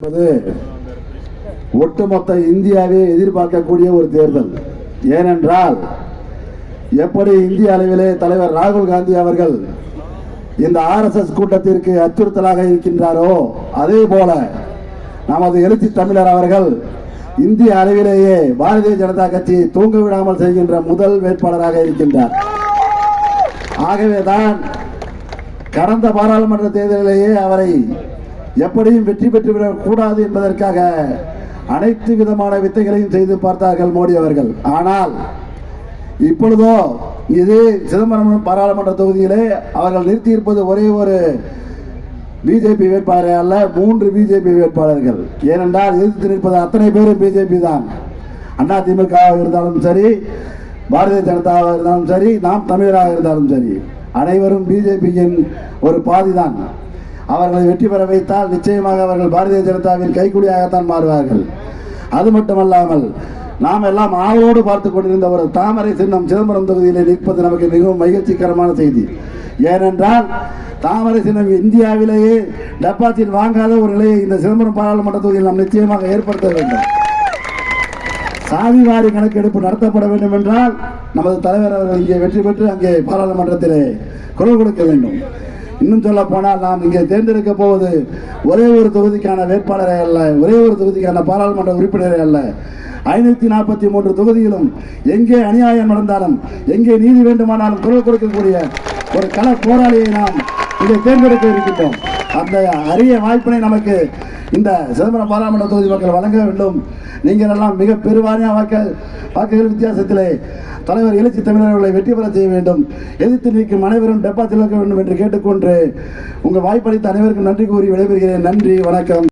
என்பது ஒட்டுமொத்த இந்தியாவே எதிர்பார்க்கக்கூடிய ஒரு தேர்தல். ஏனென்றால் எப்படி இந்திய அளவிலே தலைவர் ராகுல் காந்தி அவர்கள் இந்த ஆர்எஸ்எஸ் கூட்டத்திற்கு அச்சுறுத்தலாக இருக்கின்றாரோ அதே போல நமது எழுச்சி தமிழர் அவர்கள் இந்திய அளவிலேயே பாரதிய ஜனதா கட்சியை தூங்க விடாமல் செய்கின்ற முதல் வேட்பாளராக இருக்கின்றார். ஆகவேதான் கடந்த பாராளுமன்ற தேர்தலிலேயே அவரை எப்படியும் வெற்றி பெற்றுவிடக் கூடாது என்பதற்காக அனைத்து விதமான வித்தைகளையும் செய்து பார்த்தார்கள் மோடி அவர்கள். ஆனால் இப்பொழுதோ இது சிதம்பரம் பாராளுமன்ற தொகுதியிலே அவர்கள் நிறுத்தியிருப்பது ஒரே ஒரு பிஜேபி வேட்பாளர் அல்ல மூன்று பிஜேபி வேட்பாளர்கள். ஏனென்றால் எதிர்த்து நிற்பது அத்தனை பேரும் பிஜேபி தான். அண்ணா திமுக இருந்தாலும் சரி பாரதிய ஜனதாவாக இருந்தாலும் சரி நாம் தமிழராக இருந்தாலும் சரி அனைவரும் பிஜேபியின் ஒரு பாதி தான் அவர்களை வெற்றி பெற வைத்தால் நிச்சயமாக அவர்கள் பாரதிய ஜனதாவின் கைக்குடியாகத்தான் மாறுவார்கள். அது மட்டுமல்லாமல் நாம் எல்லாம் ஆவலோடு பார்த்து கொண்டிருந்த ஒரு தாமரை சின்னம் சிதம்பரம் தொகுதியிலே நிற்பது நமக்கு மிகவும் மகிழ்ச்சிகரமான செய்தி. ஏனென்றால் தாமரை சின்னம் இந்தியாவிலேயே டெபாசிட் வாங்காத ஒரு நிலையை இந்த சிதம்பரம் பாராளுமன்ற தொகுதியில் நாம் நிச்சயமாக ஏற்படுத்த வேண்டும். சாதிவாரி கணக்கெடுப்பு நடத்தப்பட வேண்டும் என்றால் நமது தலைவர் அவர்கள் இங்கே வெற்றி பெற்று அங்கே பாராளுமன்றத்திலே குரல் கொடுக்க வேண்டும். இன்னும் சொல்ல போனால் நாம் இங்கே தேர்ந்தெடுக்க போவது ஒரே ஒரு தொகுதிக்கான வேட்பாளரை அல்ல ஒரே ஒரு தொகுதிக்கான பாராளுமன்ற உறுப்பினரை அல்ல. ஐநூத்தி நாற்பத்தி மூன்று தொகுதியிலும் எங்கே அநியாயம் நடந்தாலும் எங்கே நீதி வேண்டுமானாலும் குரல் கொடுக்கக்கூடிய ஒரு கள போராளியை நாம் இங்கே தேர்ந்தெடுக்க இருக்கின்றோம். அந்த அரிய வாய்ப்பினை நமக்கு இந்த சிதம்பரம் பாராளுமன்ற தொகுதி மக்கள் வழங்க வேண்டும். நீங்கள் எல்லாம் மிக பெருவாரியான வாக்கு வாக்குகள் வித்தியாசத்திலே தலைவர் எழுச்சி தமிழர்களை வெற்றி பெற செய்ய வேண்டும். எதிர்த்து நிற்கும் அனைவரும் டெபாசிட் இருக்க வேண்டும் என்று கேட்டுக்கொண்டு உங்கள் வாய்ப்பளித்த அனைவருக்கும் நன்றி கூறி விடைபெறுகிறேன். நன்றி வணக்கம்.